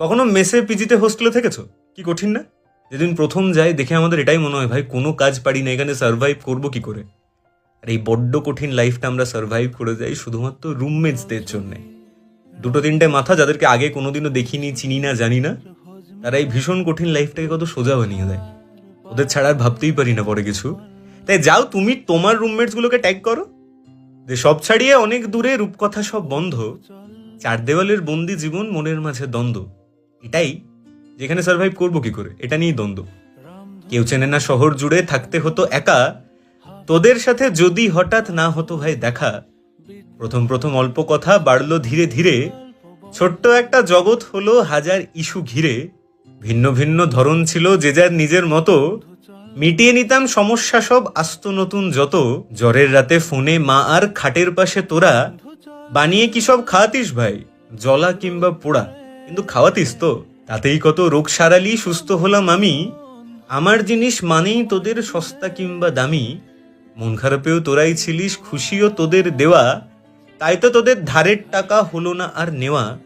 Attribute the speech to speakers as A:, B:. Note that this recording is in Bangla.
A: কখনো মেসে পিজিতে হোস্টেলে থেকেছো? কি কঠিন না? যেদিন প্রথম যাই, দেখে আমাদের এটাই মনে হয়, ভাই, কোনো কাজ পারি না, এখানে সার্ভাইভ করব কি করে? আর এই বড্ড কঠিন লাইফটা আমরা সার্ভাইভ করে যাই শুধুমাত্র রুমমেটসদের জন্যে। দুটো তিনটে মাথা যাদেরকে আগে কোনোদিনও দেখিনি, চিনি না, জানি না তারা এই ভীষণ কঠিন লাইফটাকে কত সোজা বানিয়ে দেয়। ওদের ছাড়া আর ভাবতেই পারি না পরে কিছু। তাই যাও, তুমি তোমার রুমমেটস গুলোকে ট্যাগ করো। যে সব ছাড়িয়ে অনেক দূরে রূপকথা সব বন্ধ, চার দেওয়ালের বন্দি জীবন মনের মাঝে দ্বন্দ্ব। এটাই, যেখানে সার্ভাইভ করব কি করে? এটা নিয়েই দ্বন্দ্ব। কেউ চেনে না শহর জুড়ে থাকতে হতো একা। তোদের সাথে যদি হঠাৎ না হতো ভাই দেখা, প্রথম প্রথম অল্প কথা বাড়লো ধীরে ধীরে। ছোট্ট একটা জগৎ হলো হাজার ইস্যু ঘিরে। ভিন্ন ভিন্ন ধরন ছিল যে যার নিজের মতো। মিটিয়ে নিতাম সমস্যা সব, আস্ত নতুন যত। জ্বরের রাতে ফোনে মা আর খাটের পাশে তোরা। বানিয়ে কি সব খাওয়াতিস ভাই? জলা কিংবা পোড়া। কিন্তু খাওয়াতিস তো। তাতেই কত রোগ সারালি সুস্থ হলাম আমি। আমার জিনিস মানেই তোদের সস্তা কিংবা দামি। মন খারাপেও তোরাই ছিলিস, খুশিও তোদের দেওয়া। তাই তো তোদের ধারের টাকা হলো না আর নেওয়া।